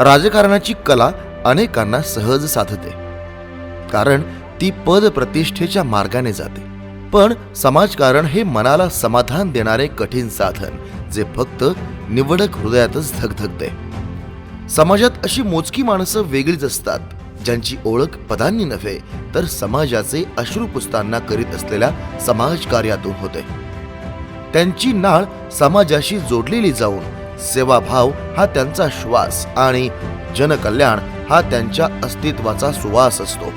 राजकारणाची कला अनेकांना सहज साधते. कारण ती पद प्रतिष्ठेच्या मार्गाने जाते. पण समाजकारण हे मनाला समाधान देणारे कठीण साधन जे फक्त निवडक हृदयातच धगधगते. समाजात अशी मोजकी माणसं वेगळीच असतात ज्यांची ओळख पदांनी नव्हे तर समाजाचे अश्रू पुसताना करीत असलेल्या समाजकार्यातून होते. त्यांची नाळ समाजाशी जोडलेली जाऊन सेवाभाव हा त्यांचा श्वास आणि जनकल्याण हा त्यांच्या अस्तित्वाचा सुवास असतो.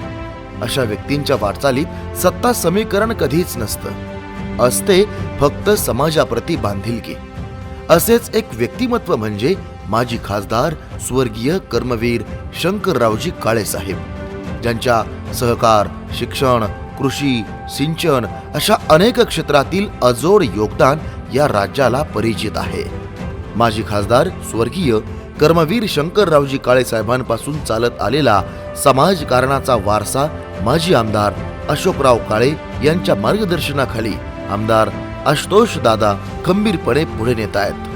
अशा व्यक्तींच्या वाटचालीत सत्ता समीकरण कधीच नसतं. असते फक्त समाजाप्रती बांधिलकी. असेच एक व्यक्तिमत्व म्हणजे माजी खासदार स्वर्गीय कर्मवीर शंकररावजी काळे साहेब. ज्यांच्या सहकार शिक्षण कृषी सिंचन अशा अनेक क्षेत्रातील अजोड योगदान या राज्याला परिचित आहे. माजी खासदार स्वर्गीय कर्मवीर शंकररावजी काळे साहेबांपासून चालत आलेला समाजकारणाचा वारसा माजी आमदार अशोकराव काळे यांच्या मार्गदर्शनाखाली आमदार आशुतोष दादा खंबीरपणे पुढे नेत आहेत.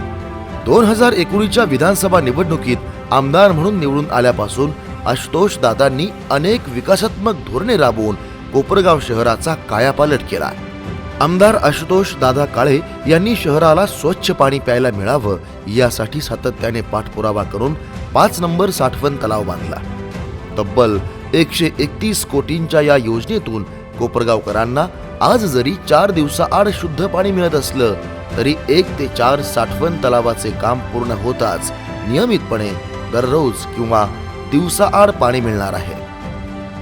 दोन हजार एकोणीसच्या विधानसभा निवडणुकीत आमदार म्हणून निवडून आल्यापासून आशुतोष दादांनी अनेक विकासात्मक धोरणे राबवून कोपरगाव शहराचा कायापालट केला. आमदार आशुतोष दादा काळे यांनी शहराला स्वच्छ पाणी प्यायला मिळावं यासाठी सातत्याने पाठपुरावा करून पाच नंबर साठवण तलाव बांधला. तब्बल एकशे एकतीस कोटींच्या या योजनेतून कोपरगावकरांना आज जरी चार दिवसाआड शुद्ध पाणी मिळत असलं तरी एक ते चार साठवण तलावाचे काम पूर्ण होताच नियमितपणे दररोज किंवा दिवसाआड पाणी मिळणार आहे.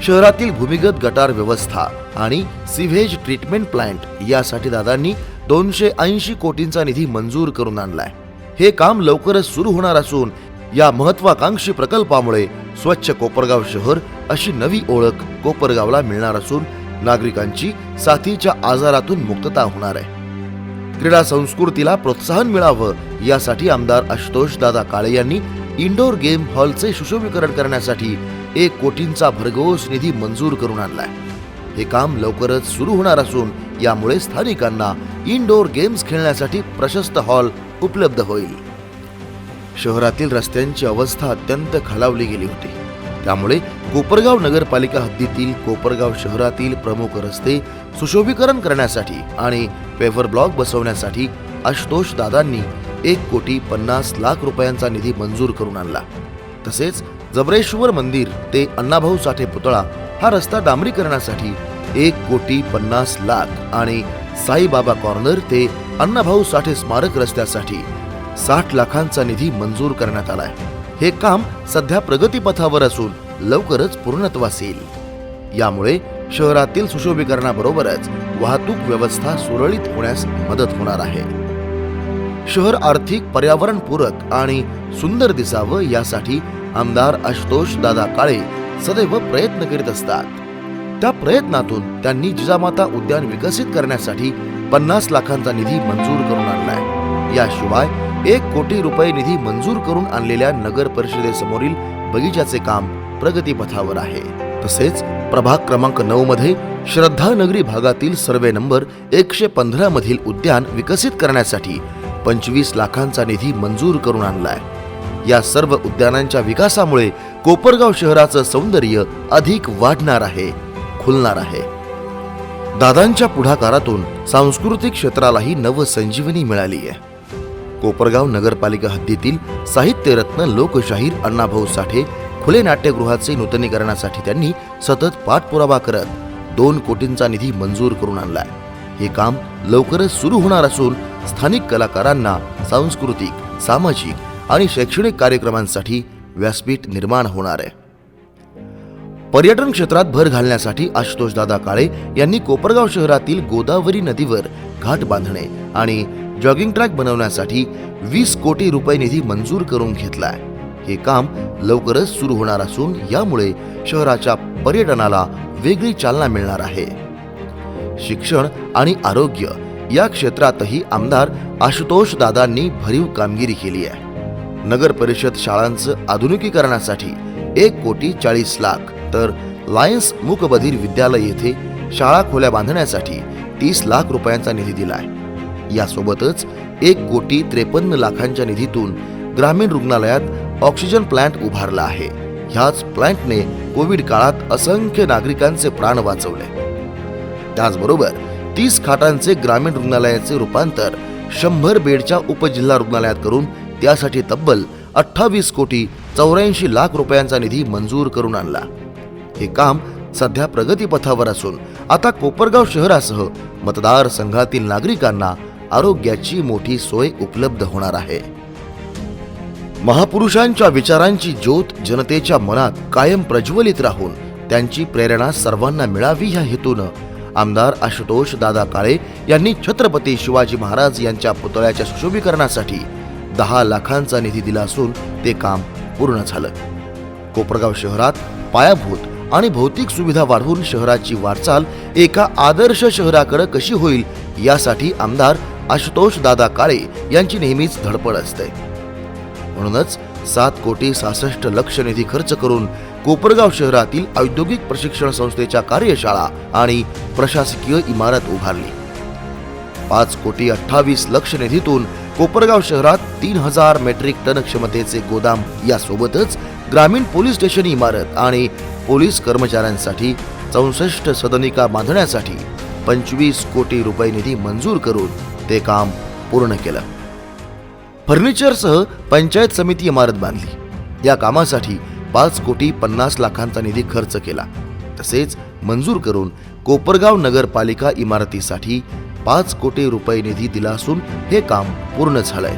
शहरातील भूमिगत गटार व्यवस्था आणि सिव्हेज ट्रीटमेंट प्लांट यासाठी दादांनी दोनशे ऐंशी कोटींचा निधी मंजूर करून आणलाय. हे काम लवकरच सुरू होणार असून या महत्वाकांक्षी प्रकल्पामुळे स्वच्छ कोपरगाव शहर अशी नवी ओळख कोपरगावला मिळणार असून नागरिकांची साथीच्या आजारातून मुक्तता होणार आहे. क्रीडा संस्कृतीला प्रोत्साहन मिळावं यासाठी आमदार आशुतोष दादा काळे यांनी इंडोर गेम हॉलचे सुशोभीकरण करण्यासाठी एक कोटींचा भरघोस निधी मंजूर करून आणलाय. हे काम लवकरच सुरू होणार असून यामुळे स्थानिकांना इंडोर गेम्स खेळण्यासाठी प्रशस्त हॉल उपलब्ध होईल. शहरातील रस्त्यांची अवस्था अत्यंत खालावली गेली होती. त्यामुळे कोपरगाव नगरपालिका हद्दीतील कोपरगाव शहरातील प्रमुख रस्ते सुशोभीकरण करण्यासाठी आणि पेव्हर ब्लॉक बसवण्यासाठी आशुतोष दादांनी एक कोटी पन्नास लाख रुपयांचा निधी मंजूर करून आणला. तसेच जबरेश्वर मंदिर ते अण्णाभाऊ साठे पुतळा हा रस्ता डांबरीकरणासाठी एक कोटी पन्नास लाख आणि साईबाबा कॉर्नर ते अण्णाभाऊ साठे स्मारक रस्त्यासाठी साठ लाखांचा निधी मंजूर करण्यात आलाय. हे काम सध्या प्रगतीपथावर असून लवकरच पूर्णत्वास येईल. यामुळे शहरातील सुशोभीकरणाबरोबरच वाहतूक व्यवस्था सुरळीत होण्यास मदत होणार आहे. शहर आर्थिक पर्यावरणपूरक आणि सुंदर दिसावं यासाठी आमदार आशुतोष दादा काळे सदैव प्रयत्न करीत असतात. त्या प्रयत्नातून त्यांनी जिजामाता उद्यान विकसित करण्यासाठी पन्नास लाखांचा निधी मंजूर करून आणलाय. याशिवाय एक कोटी रुपये निधी मंजूर करून आणलेल्या नगर परिषदेसमोरील बगीचाचे काम प्रगतीपथावर आहे. तसेच प्रभाग क्रमांक नऊ मध्ये श्रद्धानगरी भागातील सर्वे नंबर एकशे पंधरा मधील उद्यान विकसित करण्यासाठी पंचवीस लाखांचा निधी मंजूर करून आणलाय. या सर्व उद्यानांच्या विकासामुळे कोपरगाव शहराचं सौंदर्य अधिक वाढणार आहे खुलणार आहे. दादांच्या पुढाकारातून सांस्कृतिक क्षेत्रालाही नवसंजीवनी मिळाली आहे. कोपरगाव नगरपालिका हद्दीतील साहित्यरत्न लोकशाहीर अण्णाभाऊ साठे खुले नाट्यगृहाचे नूतनीकरणासाठी त्यांनी सतत पाठपुरावा करत दोन कोटींचा निधी मंजूर करून आणलाय. हे काम लवकरच सुरू होणार असून स्थानिक कलाकारांना सांस्कृतिक सामाजिक आणि शैक्षणिक कार्यक्रमांसाठी व्यासपीठ निर्माण होणार आहे. पर्यटन क्षेत्रात भर घालण्यासाठी आशुतोष दादा काळे यांनी कोपरगाव शहरातील गोदावरी नदीवर घाट बांधणे आणि जॉगिंग ट्रॅक बनवण्यासाठी वीस कोटी रुपये निधी मंजूर करून घेतलाय. हे काम लवकरच सुरू होणार असून यामुळे शहराच्या पर्यटनाला वेगळी चालना मिळणार आहे. शिक्षण आणि आरोग्य या क्षेत्रातही आमदार आशुतोष दादांनी भरीव कामगिरी केली आहे. नगर परिषद शाळांचं आधुनिकीकरणासाठी एक कोटी चाळीस लाख तर लायन्स मुकबधीर विद्यालय येथे शाळा खोल्या बांधण्यासाठी तीस लाख रुपयांचा निधी दिलाय. यासोबतच एक कोटी त्रेपन्न लाखांच्या निधीतून ग्रामीण रुग्णालयात ऑक्सिजन प्लांट उभारला आहे. ह्याच प्लांटने कोविड काळात असंख्य नागरिकांचे प्राण वाचवले. त्याचबरोबर तीस खाटांचे ग्रामीण रुग्णालयाचे रूपांतर शंभर बेडच्या उपजिल्हा रुग्णालयात करून त्यासाठी तब्बल अठ्ठावीस कोटी चौऱ्याऐंशी लाख रुपयांचा निधी मंजूर करून आणला. हे काम सध्या प्रगतीपथावर असून आता कोपरगाव शहरासह मतदारसंघातील नागरिकांना आरोग्याची मोठी सोय उपलब्ध होणार आहे. महापुरुषांच्या विचारांची ज्योत जनतेच्या मनात कायम प्रज्वलित राहून त्यांची प्रेरणा सर्वांना मिळावी ह्या हेतूनं आमदार आशुतोष दादा काळे यांनी छत्रपती शिवाजी महाराज यांच्या पुतळ्याच्या सुशोभीकरणासाठी दहा लाखांचा निधी दिला असून ते काम पूर्ण झालं. कोपरगाव शहरात पायाभूत आणि भौतिक सुविधा वाढवून शहराची वाटचाल एका आदर्श शहराकडे कशी होईल यासाठी आमदार आशुतोष दादा काळे यांची नेहमीच धडपड असते. म्हणूनच सात कोटी सहासष्ट लक्ष निधी खर्च करून कोपरगाव शहरातील औद्योगिक प्रशिक्षण संस्थेच्या कार्यशाळा आणि प्रशासकीय इमारत उभारली. पाच कोटी अठ्ठावीस लक्ष निधीतून कोपरगाव शहरात तीन हजार मेट्रिक टन क्षमतेचे गोदाम यासोबतच ग्रामीण पोलीस स्टेशन इमारत आणि पोलीस कर्मचाऱ्यांसाठी चौसष्ट सदनिका बांधण्यासाठी पंचवीस कोटी रुपये निधी मंजूर करून ते काम पूर्ण केलं. फर्निचरसह पंचायत समिती इमारत बांधली. या कामासाठी पाच कोटी पन्नास लाखांचा निधी खर्च केला. तसेच मंजूर करून कोपरगाव नगरपालिका इमारतीसाठी पाच कोटी रुपये निधी दिला असून हे काम पूर्ण झालंय.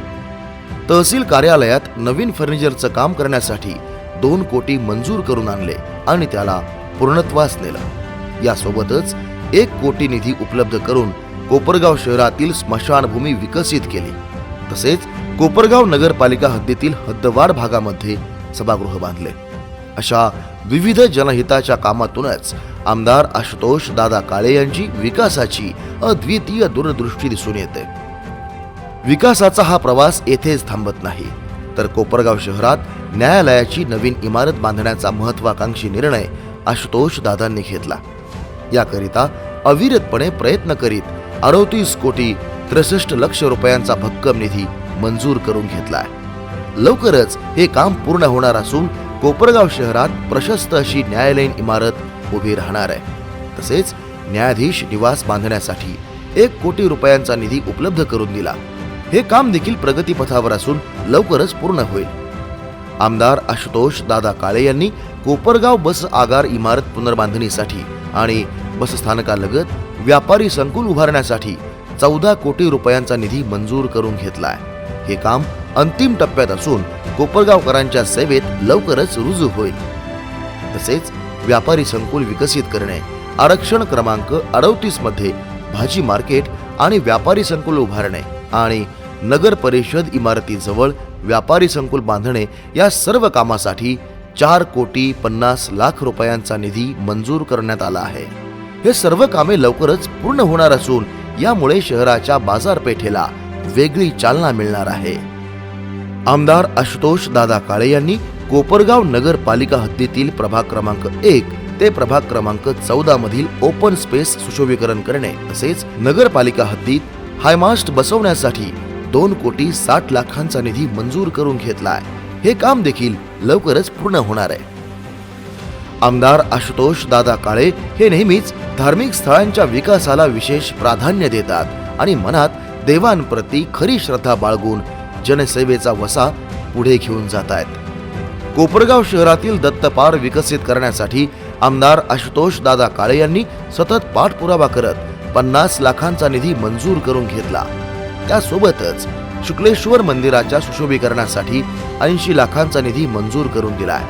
तहसील कार्यालयात नवीन फर्निचरचं काम करण्यासाठी दोन कोटी मंजूर करून आणले आणि त्याला पूर्णत्वास नेलं. यासोबतच एक कोटी निधी उपलब्ध करून कोपरगाव शहरातील स्मशानभूमी विकसित केली. तसेच कोपरगाव नगरपालिका हद्दीतील हद्दवाढ भागामध्ये सभागृह बांधले. अशा विविध जनहिताच्या कामातूनच आमदार आशुतोष दादा काळे यांची विकासाची अद्वितीय दूरदृष्टी दिसून येते. विकासाचा हा प्रवास येथेच थांबत नाही. तर कोपरगाव शहरात न्यायालयाची नवीन इमारत बांधण्याचा महत्वाकांक्षी निर्णय आशुतोष दादांनी घेतला. याकरिता अविरतपणे प्रयत्न करीत अडोतीस कोटी त्रेसष्ट लक्ष रुपयांचा भक्कम निधी मंजूर करून घेतलाय. लवकरच हे काम पूर्ण होणार असून कोपरगाव शहरात प्रशस्त अशी न्यायालयीन इमारत उभी राहणार आहे. तसेच न्यायाधीश निवास बांधण्यासाठी एक कोटी रुपयांचा निधी उपलब्ध करून दिला. हे काम देखील प्रगतीपथावर असून लवकरच पूर्ण होईल. आमदार आशुतोष दादा काळे यांनी कोपरगाव बस आगार इमारत पुनर्बांधणीसाठी आणि बसस्थानकालगत व्यापारी संकुल उभारण्यासाठी चौदा कोटी रुपयांचा निधी मंजूर करून घेतलाय. हे काम अंतिम टप्प्यात असून कोपरगावकरांच्या सेवेत लवकरच रुजू होईल. तसेच व्यापारी संकुल विकसित करणे आरक्षण क्रमांक अडतीसमध्ये भाजी मार्केट आणि व्यापारी संकुल उभारणे आणि नगर परिषद इमारतीजवळ व्यापारी संकुल बांधणे या सर्व कामासाठी चार कोटी पन्नास लाख रुपयांचा निधी मंजूर करण्यात आला आहे. हे सर्व कामे लवकरच पूर्ण होणार असून यामुळे शहराच्या बाजारपेठेला वेगळी चालना मिळणार आहे. आमदार आशुतोष दादा काळे यांनी कोपरगाव नगरपालिका हद्दीतील प्रभाग क्रमांक एक ते प्रभाग क्रमांक चौदा मधील ओपन स्पेस सुशोभीकरण करणे तसेच नगरपालिका हद्दीत हायमास्ट बसवण्यासाठी दोन कोटी साठ लाखांचा निधी मंजूर करून घेतलाय. हे काम देखील लवकरच पूर्ण होणार आहे. आमदार आशुतोष दादा काळे हे नेहमीच धार्मिक स्थळांच्या विकासाला विशेष प्राधान्य देतात आणि मनात देवांप्रती खरी श्रद्धा बाळगून जनसेवेचा वसा पुढे घेऊन जात आहेत कोपरगाव शहरातील दत्तपार विकसित करण्यासाठी आमदार आशुतोष दादा काळे यांनी सतत पाठपुरावा करत पन्नास लाखांचा निधी मंजूर करून घेतला. त्यासोबतच शुक्लेश्वर मंदिराच्या सुशोभीकरणासाठी ऐंशी लाखांचा निधी मंजूर करून दिलाय.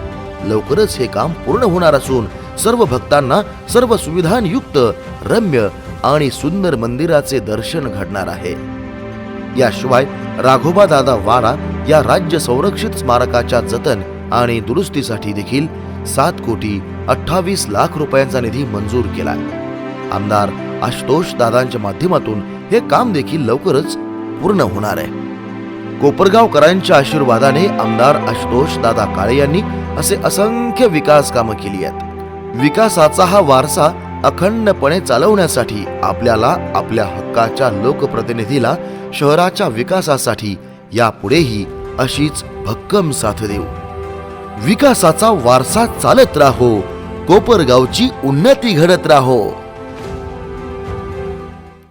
लवकरच हे काम पूर्ण होणार असून सर्व भक्तांना सर्व सुविधांयुक्त रम्य आणि सुंदर मंदिराचे दर्शन घडणार आहे. याशिवाय राघोबा दादा वाडा या राज्य संरक्षित स्मारकाच्या जतन आणि दुरुस्तीसाठी देखील सात कोटी अठ्ठावीस लाख रुपयांचा निधी मंजूर केला. आमदार आशुतोष दादांच्या माध्यमातून हे काम देखील लवकरच पूर्ण होणार आहे. कोपरगावकरांच्या आशीर्वादाने आमदार आशुतोष दादा काळे यांनी असे असंख्य विकास कामं केली आहेत. विकासाचा हा वारसा अखंडपणे चालवण्यासाठी आपल्याला आपल्या हक्काच्या लोकप्रतिनिधीला शहराच्या विकासासाठी यापुढेही अशीच भक्कम साथ देऊ. विकासाचा वारसा चालत राहो कोपरगावची उन्नती घडत राहो.